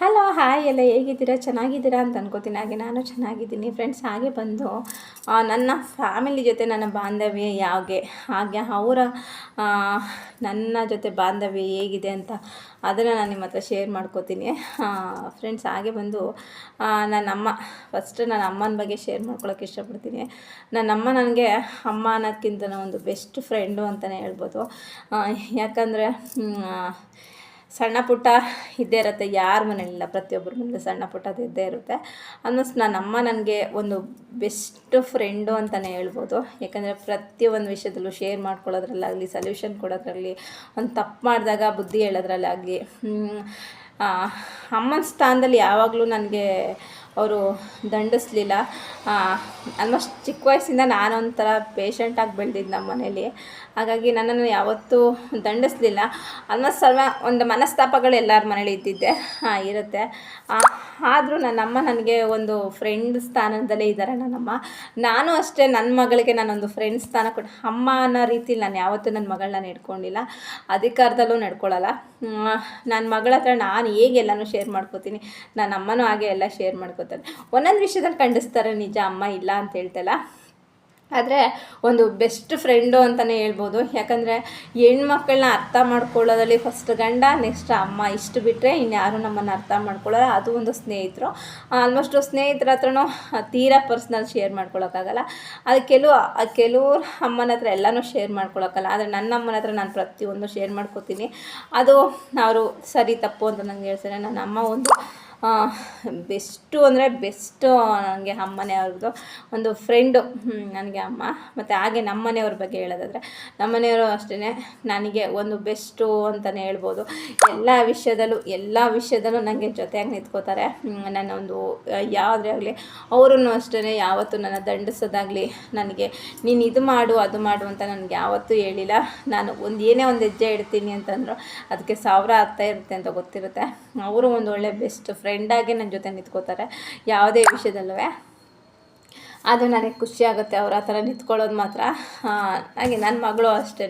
Hello, hi ಎಲ್ಲ, ಹೇಗಿದ್ದೀರಾ? ಚೆನ್ನಾಗಿದ್ದೀರಾ ಅಂತ ಅನ್ಕೋತೀನಿ. ಹಾಗೆ ನಾನು ಚೆನ್ನಾಗಿದ್ದೀನಿ ಫ್ರೆಂಡ್ಸ್ ಹಾಗೆ ಬಂದು ನನ್ನ ಫ್ಯಾಮಿಲಿ ಜೊತೆ ನನ್ನ ಬಾಂಧವ್ಯ ಯಾವಾಗೆ? ಹಾಗೆ ಅವರ ನನ್ನ ಜೊತೆ ಬಾಂಧವ್ಯ ಹೇಗಿದೆ ಅಂತ ಅದನ್ನು ನಾನು ನಿಮ್ಮ ಹತ್ರ ಶೇರ್ ಮಾಡ್ಕೋತೀನಿ. ಫ್ರೆಂಡ್ಸ್ ಹಾಗೆ ಬಂದು ನನ್ನಮ್ಮ ಫಸ್ಟ್ ನನ್ನ ಅಮ್ಮನ ಬಗ್ಗೆ ಶೇರ್ ಮಾಡ್ಕೊಳಕ್ಕೆ ಇಷ್ಟಪಡ್ತೀನಿ. ನನ್ನ ಅಮ್ಮ ನನಗೆ ಅಮ್ಮ ಅನ್ನೋದಕ್ಕಿಂತ ಒಂದು ಬೆಸ್ಟ್ ಫ್ರೆಂಡು ಅಂತಲೇ ಹೇಳ್ಬೋದು. ಯಾಕಂದರೆ ಸಣ್ಣ ಪುಟ್ಟ ಇದ್ದೇ ಇರುತ್ತೆ, ಯಾರ ಮನೇಲಿಲ್ಲ, ಪ್ರತಿಯೊಬ್ಬರ ಮನೇಲಿ ಸಣ್ಣ ಪುಟ್ಟ ಅದು ಇದ್ದೇ ಇರುತ್ತೆ. ಆಲ್ಮೋಸ್ಟ್ ನನ್ನ ಅಮ್ಮ ನನಗೆ ಒಂದು ಬೆಸ್ಟ್ ಫ್ರೆಂಡು ಅಂತಲೇ ಹೇಳ್ಬೋದು. ಯಾಕಂದರೆ ಪ್ರತಿಯೊಂದು ವಿಷಯದಲ್ಲೂ ಶೇರ್ ಮಾಡ್ಕೊಳ್ಳೋದ್ರಲ್ಲಾಗಲಿ ಸೊಲ್ಯೂಷನ್ ಕೊಡೋದ್ರಲ್ಲಿ, ಒಂದು ತಪ್ಪು ಮಾಡಿದಾಗ ಬುದ್ಧಿ ಹೇಳೋದ್ರಲ್ಲಾಗಲಿ ಅಮ್ಮನ ಸ್ಥಾನದಲ್ಲಿ ಯಾವಾಗಲೂ ನನಗೆ ಅವರು ದಂಡಿಸ್ಲಿಲ್ಲ. ಆಲ್ಮೋಸ್ಟ್ ಚಿಕ್ಕ ವಯಸ್ಸಿಂದ ನಾನೊಂಥರ ಪೇಷಂಟಾಗಿ ಬೆಳೆದಿದ್ದು ನಮ್ಮ ಮನೇಲಿ. ಹಾಗಾಗಿ ನನ್ನನ್ನು ಯಾವತ್ತೂ ದಂಡಿಸ್ಲಿಲ್ಲ. ಆಲ್ಮೋಸ್ಟ್ ಸರ್ವ ಒಂದು ಮನಸ್ತಾಪಗಳು ಎಲ್ಲರ ಮನೇಲಿ ಇದ್ದಿದ್ದೆ. ಹಾಂ, ಇರುತ್ತೆ. ಆದರೂ ನನ್ನಮ್ಮ ನನಗೆ ಒಂದು ಫ್ರೆಂಡ್ ಸ್ಥಾನದಲ್ಲೇ ಇದ್ದಾರೆ ನನ್ನಮ್ಮ. ನಾನು ಅಷ್ಟೇ ನನ್ನ ಮಗಳಿಗೆ ನಾನೊಂದು ಫ್ರೆಂಡ್ ಸ್ಥಾನ ಕೊಟ್ಟು ಅಮ್ಮ ಅನ್ನೋ ರೀತಿಲಿ ನಾನು ಯಾವತ್ತೂ ನನ್ನ ಮಗಳನ್ನ ನೆಡ್ಕೊಂಡಿಲ್ಲ ಅಧಿಕಾರದಲ್ಲೂ ನಡ್ಕೊಳ್ಳಲ್ಲ ನನ್ನ ಮಗಳ ಹತ್ರ ನಾನು ಹೇಗೆಲ್ಲನೂ ಶೇರ್ ಮಾಡ್ಕೋತೀನಿ? ನನ್ನ ಅಮ್ಮನೂ ಹಾಗೆ ಎಲ್ಲ ಶೇರ್ ಮಾಡ್ಕೋತಾರೆ ಒಂದೊಂದು ವಿಷಯದಲ್ಲಿ ಖಂಡಿಸ್ತಾರೆ ನಿಜ, ಅಮ್ಮ ಇಲ್ಲ ಅಂತ ಹೇಳ್ತಲ್ಲ. ಆದರೆ ಒಂದು ಬೆಸ್ಟ್ ಫ್ರೆಂಡು ಅಂತಲೇ ಹೇಳ್ಬೋದು. ಯಾಕಂದರೆ ಹೆಣ್ಮಕ್ಳನ್ನ ಅರ್ಥ ಮಾಡ್ಕೊಳ್ಳೋದ್ರಲ್ಲಿ ಫಸ್ಟ್ ಗಂಡ ನೆಕ್ಸ್ಟ್ ಅಮ್ಮ. ಇಷ್ಟು ಬಿಟ್ಟರೆ ಇನ್ಯಾರು ನಮ್ಮನ್ನು ಅರ್ಥ ಮಾಡ್ಕೊಳ್ಳೋಲ್ಲ ಅದು ಒಂದು ಸ್ನೇಹಿತರು. ಆಲ್ಮೋಸ್ಟ್ ಸ್ನೇಹಿತರ ಹತ್ರನೂ ತೀರಾ ಪರ್ಸ್ನಲ್ ಶೇರ್ ಮಾಡ್ಕೊಳ್ಳೋಕ್ಕಾಗಲ್ಲ ಅದು ಕೆಲವು ಕೆಲವ್ರ ಅಮ್ಮನ ಹತ್ರ ಎಲ್ಲನೂ ಶೇರ್ ಮಾಡ್ಕೊಳ್ಳೋಕ್ಕಲ್ಲ ಆದರೆ ನನ್ನ ಅಮ್ಮನ ಹತ್ರ ನಾನು ಪ್ರತಿಯೊಂದು ಶೇರ್ ಮಾಡ್ಕೋತೀನಿ. ಅದು ಅವರು ಸರಿ, ತಪ್ಪು ಅಂತ ನಂಗೆ ಹೇಳ್ತಾರೆ. ನನ್ನ ಅಮ್ಮ ಒಂದು ಬೆಸ್ಟು ಅಂದರೆ ಬೆಸ್ಟು ನನಗೆ ಅಮ್ಮನೇ ಅವ್ರದ್ದು. ಒಂದು ಫ್ರೆಂಡು ನನಗೆ ಅಮ್ಮ. ಮತ್ತು ಹಾಗೆ ನಮ್ಮನೆಯವ್ರ ಬಗ್ಗೆ ಹೇಳೋದಾದರೆ, ನಮ್ಮನೆಯವರು ಅಷ್ಟೇ ನನಗೆ ಒಂದು ಬೆಸ್ಟು ಅಂತಲೇ ಹೇಳ್ಬೋದು. ಎಲ್ಲ ವಿಷಯದಲ್ಲೂ ಎಲ್ಲ ವಿಷಯದಲ್ಲೂ ನನಗೆ ಜೊತೆಯಾಗಿ ನಿಂತ್ಕೋತಾರೆ. ನನ್ನೊಂದು ಯಾವುದೇ ಆಗಲಿ ಅವರೂ ಅಷ್ಟೇ ಯಾವತ್ತೂ ನನ್ನ ದಂಡಿಸೋದಾಗಲಿ ನನಗೆ, ನೀನು ಇದು ಮಾಡು, ಅದು ಮಾಡು ಅಂತ ನನಗೆ ಯಾವತ್ತೂ ಹೇಳಿಲ್ಲ. ನಾನು ಒಂದು ಏನೇ ಒಂದು ಹೆಜ್ಜೆ ಇಡ್ತೀನಿ ಅಂತಂದ್ರು, ಅದಕ್ಕೆ ಸಾವಿರ ಆಗ್ತಾ ಇರುತ್ತೆ ಅಂತ ಗೊತ್ತಿರುತ್ತೆ. ಅವರು ಒಂದು ಒಳ್ಳೆ ಬೆಸ್ಟ್ ಫ್ರೆಂಡಾಗಿ ನನ್ನ ಜೊತೆ ನಿಂತ್ಕೋತಾರೆ. ಯಾವುದೇ ವಿಷಯದಲ್ಲೂ ಅದು ನನಗೆ ಖುಷಿ ಆಗುತ್ತೆ ಅವ್ರ ಆ ಥರ ನಿಂತ್ಕೊಳ್ಳೋದು ಮಾತ್ರ. ಹಾಗೆ ನನ್ನ ಮಗಳು ಅಷ್ಟೇ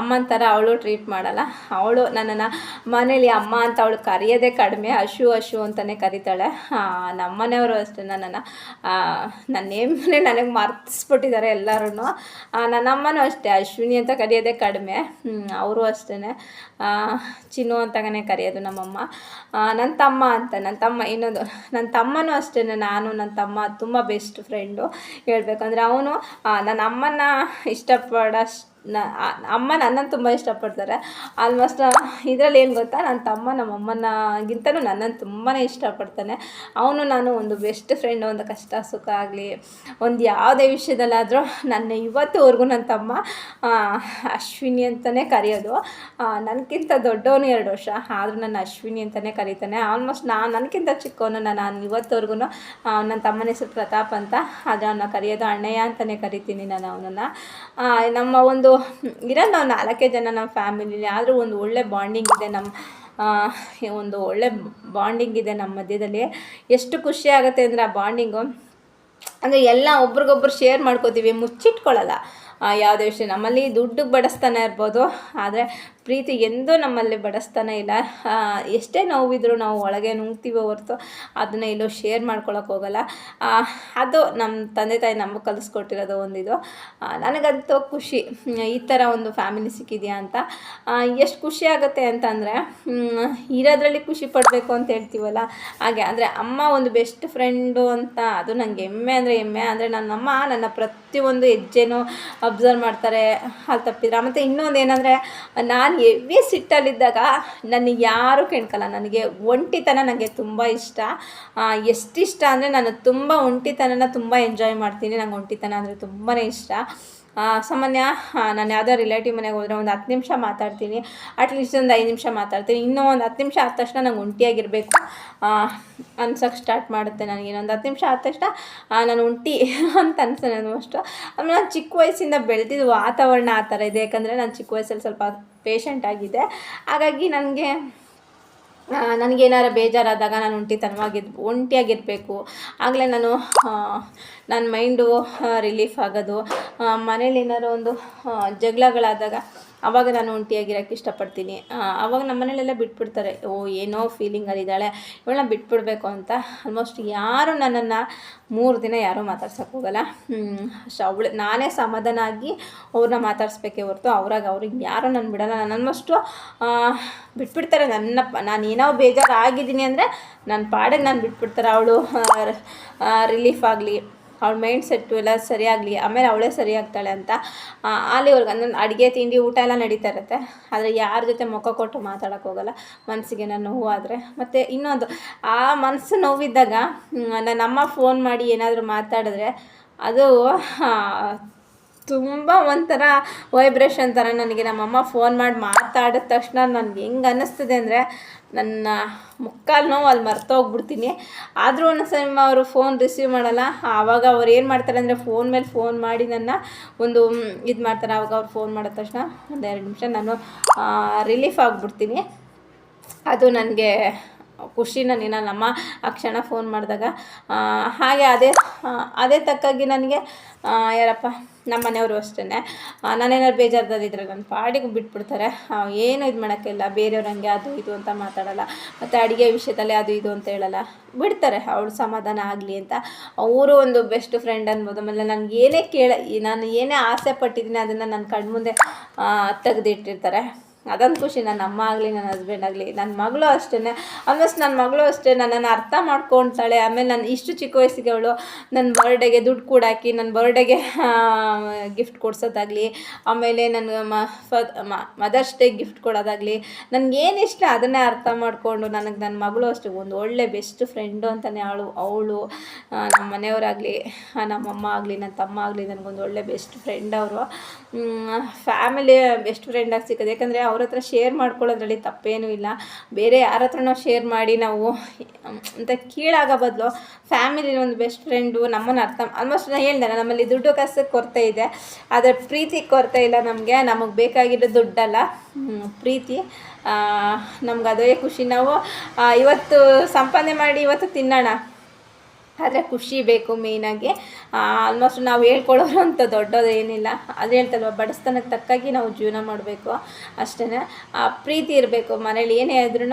ಅಮ್ಮನ ಥರ ಅವಳು ಟ್ರೀಟ್ ಮಾಡಲ್ಲ. ಅವಳು ನನ್ನನ್ನು ಮನೇಲಿ ಅಮ್ಮ ಅಂತ ಅವಳು ಕರೆಯೋದೇ ಕಡಿಮೆ. ಹಶು ಹಶು ಅಂತಲೇ ಕರೀತಾಳೆ. ನಮ್ಮನೆಯವರು ಅಷ್ಟೇ ನನ್ನನ್ನು. ನನ್ನ ನೇಮನೇ ನನಗೆ ಮರ್ತಿಸ್ಬಿಟ್ಟಿದ್ದಾರೆ ಎಲ್ಲರೂ ನನ್ನ ಅಮ್ಮನೂ ಅಷ್ಟೇ. ಅಶ್ವಿನಿ ಅಂತ ಕರೆಯೋದೇ ಕಡಿಮೆ. ಅವರು ಅಷ್ಟೇ ಚಿನ್ನು ಅಂತನೇ ಕರೆಯೋದು ನಮ್ಮಮ್ಮ. ನನ್ನ ತಮ್ಮ ಅಂತ. ನನ್ನ ತಮ್ಮ ಇನ್ನೊಂದು. ನನ್ನ ತಮ್ಮನೂ ಅಷ್ಟೇ ನಾನು ನನ್ನ ತಮ್ಮ ತುಂಬ ಬೆಸ್ಟ್ ಫ್ರೆಂಡು ಹೇಳ್ಬೇಕಂದ್ರೆ ಅವನು ನನ್ನ ಅಮ್ಮನ ಇಷ್ಟಪಡೋಷ್ಟು ನ ಅಮ್ಮ ನನ್ನನ್ನು ತುಂಬ ಇಷ್ಟಪಡ್ತಾರೆ. ಆಲ್ಮೋಸ್ಟ್ ಇದರಲ್ಲಿ ಏನು ಗೊತ್ತಾ? ನನ್ನ ತಮ್ಮ ನಮ್ಮ ಅಮ್ಮನಗಿಂತಲೂ ನನ್ನನ್ನು ತುಂಬಾ ಇಷ್ಟಪಡ್ತಾನೆ. ಅವನು ನಾನು ಒಂದು ಬೆಸ್ಟ್ ಫ್ರೆಂಡ್ ಒಂದು ಕಷ್ಟ ಸುಖ ಆಗಲಿ, ಒಂದು ಯಾವುದೇ ವಿಷಯದಲ್ಲಾದರೂ ನನ್ನ ಇವತ್ತುವರೆಗೂ ನನ್ನ ತಮ್ಮ ಅಶ್ವಿನಿ ಅಂತಲೇ ಕರೆಯೋದು. ನನಗಿಂತ ದೊಡ್ಡವನು ಎರಡು ವರ್ಷ, ಆದರೂ ನನ್ನ ಅಶ್ವಿನಿ ಅಂತಲೇ ಕರೀತಾನೆ. ಆಲ್ಮೋಸ್ಟ್ ನಾನು ನನಗಿಂತ ಚಿಕ್ಕವನು, ನಾನು ಇವತ್ತುವರೆಗೂ ನನ್ನ ತಮ್ಮನ ಹೆಸರು ಪ್ರತಾಪ್ ಅಂತ ಅದು ಅವನ್ನ ಕರೆಯೋದು ಅಣ್ಣಯ್ಯ ಅಂತಲೇ ಕರಿತೀನಿ ನಾನು ಅವನನ್ನು. ನಮ್ಮ ಒಂದು ಇರೋದು ನಾವು ನಾಲ್ಕೇ ಜನ ನಮ್ಮ ಫ್ಯಾಮಿಲಿಲಿ, ಆದರೂ ಒಂದು ಒಳ್ಳೆ ಬಾಂಡಿಂಗ್ ಇದೆ ನಮ್ಮ ಒಂದು ಒಳ್ಳೆ ಬಾಂಡಿಂಗ್ ಇದೆ ನಮ್ಮ ಮಧ್ಯದಲ್ಲಿ. ಎಷ್ಟು ಖುಷಿ ಆಗುತ್ತೆ ಅಂದರೆ ಆ ಬಾಂಡಿಂಗು. ಅಂದರೆ ಎಲ್ಲ ಒಬ್ರಿಗೊಬ್ರು ಶೇರ್ ಮಾಡ್ಕೋತೀವಿ ಮುಚ್ಚಿಟ್ಕೊಳ್ಳಲ್ಲ ಯಾವುದೇ ವಿಷಯ. ನಮ್ಮಲ್ಲಿ ದುಡ್ಡು ಬಡಿಸ್ತಾನೆ ಇರ್ಬೋದು. ಆದರೆ ಪ್ರೀತಿ ಎಂದೂ ನಮ್ಮಲ್ಲಿ ಬಡಿಸ್ತಾನೆ ಇಲ್ಲ. ಎಷ್ಟೇ ನೋವಿದ್ರೂ ನಾವು ಒಳಗೆ ನುಂಗ್ತೀವೋ ಹೊರತು ಅದನ್ನ ಎಲ್ಲೋ ಶೇರ್ ಮಾಡ್ಕೊಳಕ್ಕೆ ಹೋಗಲ್ಲ. ಅದು ನಮ್ಮ ತಂದೆ ತಾಯಿ ನಮಗೆ ಕಲಿಸ್ಕೊಟ್ಟಿರೋದು ಒಂದಿದು. ನನಗಂತೂ ಖುಷಿ. ಈ ಥರ ಒಂದು ಫ್ಯಾಮಿಲಿ ಸಿಕ್ಕಿದೆಯಾ ಅಂತ. ಎಷ್ಟು ಖುಷಿ ಆಗುತ್ತೆ ಅಂತಂದರೆ ಇರೋದ್ರಲ್ಲಿ ಖುಷಿ ಪಡಬೇಕು ಅಂತ ಹೇಳ್ತೀವಲ್ಲ. ಹಾಗೆ, ಅಂದರೆ ಅಮ್ಮ ಒಂದು ಬೆಸ್ಟ್ ಫ್ರೆಂಡು ಅಂತ ಅದು ನನಗೆ ಹೆಮ್ಮೆ ಅಂದರೆ ಹೆಮ್ಮೆ. ಅಂದರೆ ನನ್ನಮ್ಮ ನನ್ನ ಪ್ರತಿಯೊಂದು ಹೆಜ್ಜೆನೂ ಅಬ್ಸರ್ವ್ ಮಾಡ್ತಾರೆ ಅಲ್ಲಿ ತಪ್ಪಿದ್ರೆ. ಮತ್ತು ಇನ್ನೊಂದು ಏನಂದರೆ, ನಾನು ಎವಿ ಸಿಟ್ಟಲ್ಲಿದ್ದಾಗ ನನಗೆ ಯಾರೂ ಕೆಣ್ಕಲ್ಲ ನನಗೆ ಒಂಟಿತನ ನನಗೆ ತುಂಬ ಇಷ್ಟ. ಎಷ್ಟಿಷ್ಟ ಅಂದರೆ ನಾನು ತುಂಬ ಒಂಟಿತನನ ತುಂಬ ಎಂಜಾಯ್ ಮಾಡ್ತೀನಿ. ನಂಗೆ ಒಂಟಿತನ ಅಂದರೆ ತುಂಬಾ ಇಷ್ಟ. ಸಾಮಾನ್ಯ ನಾನು ಯಾವುದೋ ರಿಲೇಟಿವ್ ಮನೆಗೆ ಹೋದರೆ ಒಂದು ಹತ್ತು ನಿಮಿಷ ಮಾತಾಡ್ತೀನಿ. ಅಟ್ಲೀಸ್ಟ್ ಒಂದು ಐದು ನಿಮಿಷ ಮಾತಾಡ್ತೀನಿ. ಇನ್ನೂ ಒಂದು ಹತ್ತು ನಿಮಿಷ ಆದ ತಕ್ಷಣ ನಂಗೆ ಒಂಟಿಯಾಗಿರಬೇಕು. ಅನ್ಸೋಕ್ಕೆ ಸ್ಟಾರ್ಟ್ ಮಾಡುತ್ತೆ ನನಗೆ. ಇನ್ನೊಂದು ಹತ್ತು ನಿಮಿಷ ಆದ ತಕ್ಷಣ ನಾನು ಒಂಟಿ ಅಂತ ಅನಿಸ್ತೇನೆ ನಾನು ಅಷ್ಟು. ಆಮೇಲೆ ನಾನು ಚಿಕ್ಕ ವಯಸ್ಸಿಂದ ಬೆಳೆದಿದ್ದು ವಾತಾವರಣ ಆ ಥರ ಇದೆ. ಯಾಕಂದರೆ ನಾನು ಚಿಕ್ಕ ವಯಸ್ಸಲ್ಲಿ ಸ್ವಲ್ಪ ಪೇಷಂಟ್ ಆಗಿದೆ. ಹಾಗಾಗಿ ನನಗೆ ನನಗೇನಾರ ಬೇಜಾರಾದಾಗ ನಾನು ಒಂಟಿತನವಾಗಿದ್ದು ಒಂಟಿಯಾಗಿರಬೇಕು. ಆಗಲೇ ನಾನು ನನ್ನ ಮೈಂಡು ರಿಲೀಫ್ ಆಗೋದು. ಮನೇಲಿ ಏನಾರು ಒಂದು ಜಗಳಗಳಾದಾಗ ಆವಾಗ ನಾನು ಒಂಟಿಯಾಗಿರೋಕ್ಕೆ ಇಷ್ಟಪಡ್ತೀನಿ. ಆವಾಗ ನಮ್ಮ ಮನೇಲೆಲ್ಲ ಬಿಟ್ಬಿಡ್ತಾರೆ. ಓ, ಏನೋ ಫೀಲಿಂಗಲ್ಲಿದ್ದಾಳೆ ಇವಳನ್ನ ಬಿಟ್ಬಿಡ್ಬೇಕು ಅಂತ ಆಲ್ಮೋಸ್ಟ್ ಯಾರು ನನ್ನನ್ನು ಮೂರು ದಿನ ಯಾರೂ ಮಾತಾಡ್ಸೋಕೆ ಹೋಗಲ್ಲ. ಅಷ್ಟು ಅವಳು, ನಾನೇ ಸಮಾಧಾನ ಆಗಿ ಅವ್ರನ್ನ ಮಾತಾಡಿಸ್ಬೇಕೇ ಹೊರತು ಅವ್ರಾಗ ಅವ್ರಿಗೆ ಯಾರೂ ನಾನು ಬಿಡಲ್ಲ. ನಾನು ಆಲ್ಮೋಸ್ಟು ಬಿಟ್ಬಿಡ್ತಾರೆ ನನ್ನ ನಾನು ಏನೋ ಬೇಜಾರು ಆಗಿದ್ದೀನಿ ಅಂದರೆ ನನ್ನ ಪಾಡಿಗೆ ನಾನು ಬಿಟ್ಬಿಡ್ತಾರೆ ಅವಳು. ರಿಲೀಫ್ ಆಗಲಿ. ಅವಳ ಮೈಂಡ್ ಸೆಟ್ಟು ಎಲ್ಲ ಸರಿಯಾಗಲಿ, ಆಮೇಲೆ ಅವಳೇ ಸರಿಯಾಗ್ತಾಳೆ ಅಂತ ಅಲ್ಲಿವರೆಗೆ ನನ್ನ ಅಡುಗೆ, ತಿಂಡಿ, ಊಟ ಎಲ್ಲ ನಡೀತಾ ಇರುತ್ತೆ. ಆದರೆ ಯಾರ ಜೊತೆ ಮುಖ ಕೊಟ್ಟು ಮಾತಾಡೋಕ್ಕೆ ಹೋಗಲ್ಲ ಮನಸ್ಸಿಗೆ ನಾನು ನೋವು ಆದರೆ. ಮತ್ತು ಇನ್ನೊಂದು, ಆ ಮನಸ್ಸು ನೋವಿದ್ದಾಗ ನನ್ನಮ್ಮ ಫೋನ್ ಮಾಡಿ ಏನಾದರೂ ಮಾತಾಡಿದ್ರೆ, ಅದು ತುಂಬ ಒಂಥರ ವೈಬ್ರೇಷನ್ ಥರ ನನಗೆ ನಮ್ಮಮ್ಮ ಫೋನ್ ಮಾಡಿ ಮಾತಾಡಿದ ತಕ್ಷಣ ನನಗೆ ಹೆಂಗೆ ಅನ್ನಿಸ್ತದೆ ಅಂದರೆ ನನ್ನ ಮುಕ್ಕಾಲು ನೋವು ಅಲ್ಲಿ ಮರ್ತೋಗ್ಬಿಡ್ತೀನಿ ಆದರೂ ಒಂದೊಂದ್ಸಲ ಅವರು ಫೋನ್ ರಿಸೀವ್ ಮಾಡಲ್ಲ. ಆವಾಗ ಅವ್ರು ಏನು ಮಾಡ್ತಾರೆ ಅಂದರೆ ಫೋನ್ ಮೇಲೆ ಫೋನ್ ಮಾಡಿ ನನ್ನ ಒಂದು ಇದು ಮಾಡ್ತಾರೆ. ಆವಾಗ ಅವ್ರು ಫೋನ್ ಮಾಡಿದ ತಕ್ಷಣ ಒಂದು ಎರಡು ನಿಮಿಷ ನಾನು ರಿಲೀಫ್ ಆಗಿಬಿಡ್ತೀನಿ. ಅದು ನನಗೆ ಖುಷಿ, ನಾನು ಆ ಕ್ಷಣ ಫೋನ್ ಮಾಡಿದಾಗ. ಹಾಗೆ ಅದೇ ಅದೇ ತಕ್ಕಾಗಿ ನನಗೆ ಯಾರಪ್ಪ ನಮ್ಮ ಮನೆಯವರು ಅಷ್ಟೇ ನಾನೇನಾದ್ರು ಬೇಜಾರ್ದಿದ್ರೆ ನನ್ನ ಪಾಡಿಗೆ ಬಿಟ್ಬಿಡ್ತಾರೆ. ಏನು ಇದು ಮಾಡೋಕ್ಕಿಲ್ಲ. ಬೇರೆಯವ್ರು ಹಂಗೆ ಅದು ಇದು ಅಂತ ಮಾತಾಡಲ್ಲ. ಮತ್ತು ಅಡುಗೆ ವಿಷಯದಲ್ಲಿ ಅದು ಇದು ಅಂತ ಹೇಳಲ್ಲ. ಬಿಡ್ತಾರೆ. ಅವಳು ಸಮಾಧಾನ ಆಗಲಿ ಅಂತ. ಅವರು ಒಂದು ಬೆಸ್ಟ್ ಫ್ರೆಂಡ್ ಅನ್ಬೋದು. ಆಮೇಲೆ ನನಗೆ ಏನೇ ಕೇಳ ನಾನು ಏನೇ ಆಸೆ ಪಟ್ಟಿದ್ದೀನಿ ಅದನ್ನು ನನ್ನ ಕಣ್ಮುಂದೆ ತೆಗೆದಿಟ್ಟಿರ್ತಾರೆ. ಅದೊಂದು ಖುಷಿ ನನ್ನ ಅಮ್ಮ ಆಗಲಿ ನನ್ನ ಹಸ್ಬೆಂಡ್ ಆಗಲಿ ನನ್ನ ಮಗಳು ಅಷ್ಟೇ ಆಲ್ಮೋಸ್ಟ್ ನನ್ನ ಮಗಳು ಅಷ್ಟೇ, ನನ್ನನ್ನು ಅರ್ಥ ಮಾಡ್ಕೊತಾಳೆ. ಆಮೇಲೆ ನಾನು ಇಷ್ಟು ಚಿಕ್ಕ ವಯಸ್ಸಿಗೆ ಅವಳು ನನ್ನ ಬರ್ಡೇಗೆ ದುಡ್ಡು ಕೂಡಾಕಿ ನನ್ನ ಬರ್ಡೇಗೆ ಗಿಫ್ಟ್ ಕೊಡ್ಸೋದಾಗಲಿ, ಆಮೇಲೆ ನನಗೆ ಮದರ್ಸ್ ಡೇ ಗಿಫ್ಟ್ ಕೊಡೋದಾಗಲಿ ನನಗೇನು ಇಷ್ಟ ಅದನ್ನೇ ಅರ್ಥ ಮಾಡಿಕೊಂಡು ನನಗೆ ನನ್ನ ಮಗಳು ಅಷ್ಟೇ, ಒಂದು ಒಳ್ಳೆ ಬೆಸ್ಟ್ ಫ್ರೆಂಡು ಅಂತಲೇ ಅವಳು ಅವಳು ನಮ್ಮ ಮನೆಯವರಾಗಲಿ ನಮ್ಮಮ್ಮ ಆಗಲಿ ನನ್ನ ತಮ್ಮ ಆಗಲಿ, ನನಗೊಂದು ಒಳ್ಳೆ ಬೆಸ್ಟ್ ಫ್ರೆಂಡ್ ಅವರು. ಫ್ಯಾಮಿಲಿ ಬೆಸ್ಟ್ ಫ್ರೆಂಡಾಗಿ ಸಿಕ್ಕೋದು. ಯಾಕಂದರೆ ಅವ್ರ ಹತ್ರ ಶೇರ್ ಮಾಡ್ಕೊಳ್ಳೋದ್ರಲ್ಲಿ ತಪ್ಪೇನೂ ಇಲ್ಲ. ಬೇರೆ ಯಾರ ಹತ್ರನೋ ಶೇರ್ ಮಾಡಿ ನಾವು, ಅಂತ ಕೀಳಾಗೋ ಬದಲು ಫ್ಯಾಮಿಲಿ ಒಂದು ಬೆಸ್ಟ್ ಫ್ರೆಂಡು ನಮ್ಮನ್ನು ಅರ್ಥ ಆಲ್ಮೋಸ್ಟ್ ನಾನು ಹೇಳ್ದೆ ನಮ್ಮಲ್ಲಿ ದುಡ್ಡು ಕಾಸು ಕೊರತೆ ಇದೆ. ಆದರೆ ಪ್ರೀತಿ ಕೊರತೆ ಇಲ್ಲ ನಮಗೆ ನಮಗೆ ಬೇಕಾಗಿರೋ ದುಡ್ಡಲ್ಲ. ಪ್ರೀತಿ ನಮ್ಗೆ ಅದೇ ಖುಷಿ. ನಾವು ಇವತ್ತು ಸಂಪಾದನೆ ಮಾಡಿ ಇವತ್ತು ತಿನ್ನೋಣ. ಆದರೆ ಖುಷಿ ಬೇಕು ಮೇಯ್ನಾಗಿ ಆಲ್ಮೋಸ್ಟ್ ನಾವು ಹೇಳ್ಕೊಳ್ಳೋರು ಅಂತ ದೊಡ್ಡದು ಏನಿಲ್ಲ. ಅದು ಹೇಳ್ತಲ್ವ ಬಡಸ್ತನಕ್ಕೆ ತಕ್ಕಾಗಿ ನಾವು ಜೀವನ ಮಾಡಬೇಕು ಅಷ್ಟೇ ಪ್ರೀತಿ ಇರಬೇಕು ಮನೇಲಿ. ಏನೇ ಆದ್ರೂ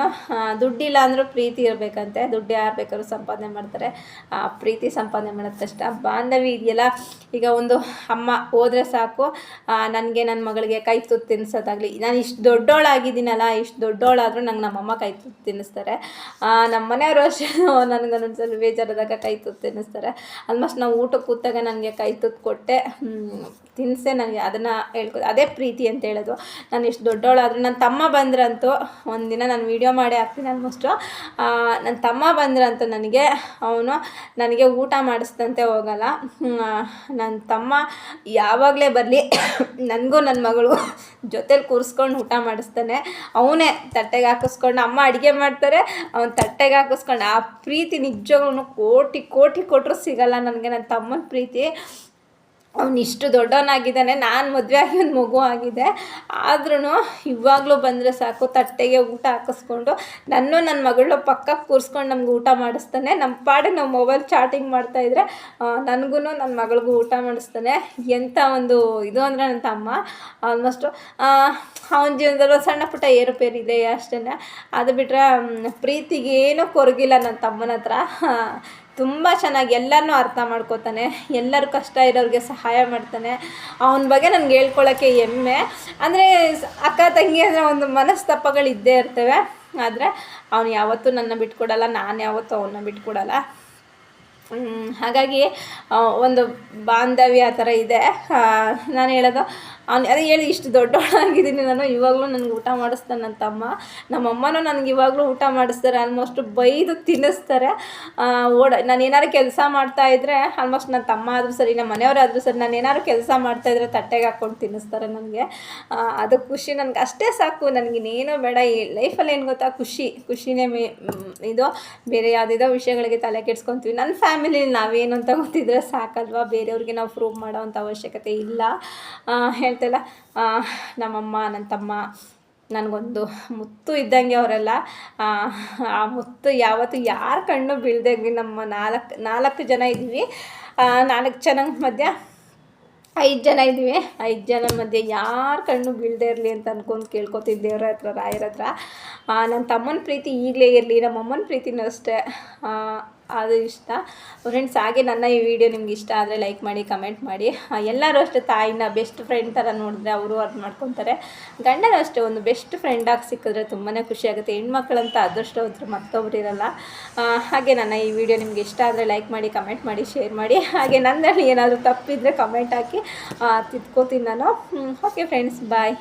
ದುಡ್ಡಿಲ್ಲ ಅಂದರೂ ಪ್ರೀತಿ ಇರಬೇಕಂತೆ. ದುಡ್ಡು ಯಾರು ಬೇಕಾದ್ರೂ ಸಂಪಾದನೆ ಮಾಡ್ತಾರೆ. ಆ, ಪ್ರೀತಿ ಸಂಪಾದನೆ ಮಾಡೋದು ಕಷ್ಟ. ಬಾಂಧವಿ ಇದೆಯಲ್ಲ ಈಗ ಒಂದು ಅಮ್ಮ ಹೋದರೆ ಸಾಕು. ನನಗೆ ನನ್ನ ಮಗಳಿಗೆ ಕೈ ತುತ್ತು ತಿನ್ನಿಸೋದಾಗಲಿ ನಾನು ಇಷ್ಟು ದೊಡ್ಡೋಳಾಗಿದ್ದೀನಲ್ಲ ಇಷ್ಟು ದೊಡ್ಡೋಳಾದರೂ ನಂಗೆ ನಮ್ಮಮ್ಮ ಕೈ ತುತ್ತು ತಿನ್ನಿಸ್ತಾರೆ ನಮ್ಮ ಮನೆಯವರು ಅಷ್ಟೇ. ನನಗೆ ಒಂದೊಂದ್ಸಲ ಬೇಜಾರಾದಾಗ ಕೈ ತುತ್ತು ತಿನ್ನಿಸ್ತಾರೆ ಆಲ್ಮೋಸ್ಟ್ ನಾವು ಊಟಕ್ಕೆ ಕೂತಾಗ ನನಗೆ ಕೈ ತುತ್ತು ಕೊಟ್ಟೆ ತಿನ್ಸೆ ನನಗೆ ಅದನ್ನು ಹೇಳ್ಕೊ, ಅದೇ ಪ್ರೀತಿ ಅಂತ ಹೇಳೋದು. ನಾನು ಇಷ್ಟು ದೊಡ್ಡವಳಾದರೂ ನನ್ನ ತಮ್ಮ ಬಂದ್ರಂತೂ, ಒಂದಿನ ನಾನು ವೀಡಿಯೋ ಮಾಡೇ ಹಾಕ್ತೀನಿ ಆಲ್ಮೋಸ್ಟು ನನ್ನ ತಮ್ಮ ಬಂದ್ರಂತೂ ನನಗೆ, ಅವನು ನನಗೆ ಊಟ ಮಾಡಿಸ್ದಂತೆ ಹೋಗಲ್ಲ. ನನ್ನ ತಮ್ಮ ಯಾವಾಗಲೇ ಬರಲಿ, ನನಗೂ ನನ್ನ ಮಗಳು ಜೊತೇಲಿ ಕೂರಿಸ್ಕೊಂಡು ಊಟ ಮಾಡಿಸ್ತಾನೆ. ಅವನೇ ತಟ್ಟೆಗೆ ಹಾಕಿಸ್ಕೊಂಡು ಅಮ್ಮ ಅಡುಗೆ ಮಾಡ್ತಾರೆ. ಅವ್ನು ತಟ್ಟೆಗೆ ಹಾಕಿಸ್ಕೊಂಡು ಆ ಪ್ರೀತಿ ನಿಜವಾಗ್ಲೂ ಕೋಟಿ ಕೋಟಿ ಕೊಟ್ಟರು ಸಿಗಲ್ಲ ನನಗೆ ನನ್ನ ತಮ್ಮನ ಪ್ರೀತಿ. ಅವ್ನು ಇಷ್ಟು ದೊಡ್ಡವನಾಗಿದ್ದಾನೆ, ನಾನು ಮದುವೆ ಆಗಿ ಒಂದು ಮಗು ಆಗಿದೆ. ಆದ್ರೂ ಇವಾಗಲೂ ಬಂದರೆ ಸಾಕು, ತಟ್ಟೆಗೆ ಊಟ ಹಾಕಿಸ್ಕೊಂಡು, ನನ್ನ ನನ್ನ ಮಗಳು ಪಕ್ಕಕ್ಕೆ ಕೂರಿಸ್ಕೊಂಡು ನಮ್ಗೆ ಊಟ ಮಾಡಿಸ್ತಾನೆ. ನಮ್ಮ ಪಾಡೆ ನಾವು ಮೊಬೈಲ್ ಚಾಟಿಂಗ್ ಮಾಡ್ತಾಯಿದ್ರೆ ನನಗೂ ನನ್ನ ಮಗಳಿಗೂ ಊಟ ಮಾಡಿಸ್ತಾನೆ. ಎಂಥ ಒಂದು ಇದು ಅಂದರೆ ನನ್ನ ತಮ್ಮ ಆಲ್ಮೋಸ್ಟು ಅವನ ಜೀವನದಲ್ಲೂ ಸಣ್ಣ ಪುಟ್ಟ ಏರುಪೇರು ಇದೆ ಅಷ್ಟೇ ಅದು ಬಿಟ್ಟರೆ ಪ್ರೀತಿಗೆ ಏನೂ ಕೊರಗಿಲ್ಲ ನನ್ನ ತಮ್ಮನ ಹತ್ರ. ತುಂಬ ಚೆನ್ನಾಗಿ ಎಲ್ಲರನ್ನೂ ಅರ್ಥ ಮಾಡ್ಕೋತಾನೆ, ಎಲ್ಲರ ಕಷ್ಟ ಇರೋರಿಗೆ ಸಹಾಯ ಮಾಡ್ತಾನೆ. ಅವನ ಬಗ್ಗೆ ನನಗೆ ಹೇಳ್ಕೊಳ್ಳೋಕ್ಕೆ ಹೆಮ್ಮೆ. ಅಂದರೆ ಅಕ್ಕ ತಂಗಿ ಅಂದರೆ ಒಂದು ಮನಸ್ತಪ್ಪಗಳು ಇದ್ದೇ ಇರ್ತವೆ. ಆದರೆ ಅವನು ಯಾವತ್ತೂ ನನ್ನ ಬಿಟ್ಕೊಡಲ್ಲ, ನಾನು ಯಾವತ್ತೂ ಅವನ್ನ ಬಿಟ್ಕೊಡಲ್ಲ. ಹಾಗಾಗಿ ಒಂದು ಬಾಂಧವ್ಯ ಆ ಥರ ಇದೆ. ನಾನು ಹೇಳೋದು ಅವ್ನು ಅದೇ ಹೇಳಿ, ಇಷ್ಟು ದೊಡ್ಡವಳಾಗಿದ್ದೀನಿ ನಾನು, ಇವಾಗಲೂ ನನಗೆ ಊಟ ಮಾಡಿಸ್ತಾನೆ ನನ್ನ ತಮ್ಮ ನಮ್ಮಮ್ಮನೂ ನನಗೆ ಇವಾಗಲೂ ಊಟ ಮಾಡಿಸ್ತಾರೆ ಆಲ್ಮೋಸ್ಟ್ ಬೈದು ತಿನ್ನಿಸ್ತಾರೆ. ಓಡ, ನಾನು ಏನಾದ್ರು ಕೆಲಸ ಮಾಡ್ತಾ ಇದ್ದರೆ ಆಲ್ಮೋಸ್ಟ್ ನನ್ನ ತಮ್ಮ ಆದರೂ ಸರಿ ನಮ್ಮ ಮನೆಯವರಾದರೂ ಸರಿ, ನಾನು ಏನಾದ್ರು ಕೆಲಸ ಮಾಡ್ತಾಯಿದ್ರೆ ತಟ್ಟೆಗೆ ಹಾಕ್ಕೊಂಡು ತಿನ್ನಿಸ್ತಾರೆ ನನಗೆ. ಅದು ಖುಷಿ ನನಗೆ. ಅಷ್ಟೇ ಸಾಕು, ನನಗೆ ಇನ್ನೇನೂ ಬೇಡ. ಈ ಲೈಫಲ್ಲಿ ಏನು ಗೊತ್ತಾ? ಖುಷಿ. ಖುಷಿನೇ ಮೇ ಇದು. ಬೇರೆ ಯಾವುದಿದೋ ವಿಷಯಗಳಿಗೆ ತಲೆ ಕೆಡ್ಸ್ಕೊತೀವಿ. ನನ್ನ ಫ್ಯಾಮಿಲಿ ನಾವೇನು ಅಂತ ಗೊತ್ತಿದ್ರೆ ಸಾಕಲ್ವಾ? ಬೇರೆಯವ್ರಿಗೆ ನಾವು ಪ್ರೂವ್ ಮಾಡೋ ಅಂಥ ಅವಶ್ಯಕತೆ ಇಲ್ಲ. ಆ, ನಮ್ಮಮ್ಮ ನನ್ನ ತಮ್ಮ ನನಗೊಂದು ಮುತ್ತು ಇದ್ದಂಗೆ ಅವರೆಲ್ಲ ಆ ಮುತ್ತು ಯಾವತ್ತು ಯಾರ ಕಣ್ಣು ಬೀಳ್ದಂಗೆ ನಮ್ಮ ನಾಲ್ಕು ನಾಲ್ಕು ಜನ ಇದ್ದೀವಿ. ನಾಲ್ಕು ಜನ ಮಧ್ಯ ಐದು ಜನ ಇದ್ದೀವಿ. ಐದು ಜನ ಮಧ್ಯೆ ಯಾರ ಕಣ್ಣು ಬೀಳದೆ ಇರಲಿ ಅಂತ ಅಂದ್ಕೊಂಡು ಕೇಳ್ಕೊತಿದ್ದೆ ದೇವ್ರ ಹತ್ರ ರಾಯರ ಹತ್ರ. ನನ್ನ ತಮ್ಮನ ಪ್ರೀತಿ ಈಗಲೇ ಇರಲಿ ನಮ್ಮ ಅಮ್ಮನ ಪ್ರೀತಿನೂ ಅಷ್ಟೇ. ಅದು ಇಷ್ಟ. ಫ್ರೆಂಡ್ಸ್ ಹಾಗೆ ನನ್ನ ಈ ವಿಡಿಯೋ ನಿಮ್ಗೆ ಇಷ್ಟ ಆದರೆ ಲೈಕ್ ಮಾಡಿ ಕಮೆಂಟ್ ಮಾಡಿ. ಎಲ್ಲರೂ ಅಷ್ಟೇ ತಾಯಿನ ಬೆಸ್ಟ್ ಫ್ರೆಂಡ್ ಥರ ನೋಡಿದ್ರೆ ಅವರು ಅರ್ಥ ಮಾಡ್ಕೊತಾರೆ. ಗಂಡನೂ ಅಷ್ಟೇ ಒಂದು ಬೆಸ್ಟ್ ಫ್ರೆಂಡಾಗಿ ಸಿಕ್ಕಿದ್ರೆ ತುಂಬಾ ಖುಷಿಯಾಗುತ್ತೆ ಹೆಣ್ಮಕ್ಳಂತ ಮತ್ತೊಬ್ರು ಇರಲ್ಲ. ಆ, ಹಾಗೆ ನನ್ನ ಈ ವಿಡಿಯೋ ನಿಮ್ಗೆ ಇಷ್ಟ ಆದರೆ ಲೈಕ್ ಮಾಡಿ ಕಮೆಂಟ್ ಮಾಡಿ ಶೇರ್ ಮಾಡಿ. ಹಾಗೆ ನನ್ನಲ್ಲಿ ಏನಾದರೂ ತಪ್ಪಿದ್ರೆ ಕಮೆಂಟ್ ಹಾಕಿ ತಿದ್ಕೋತೀನಿ ನಾನು. Okay friends bye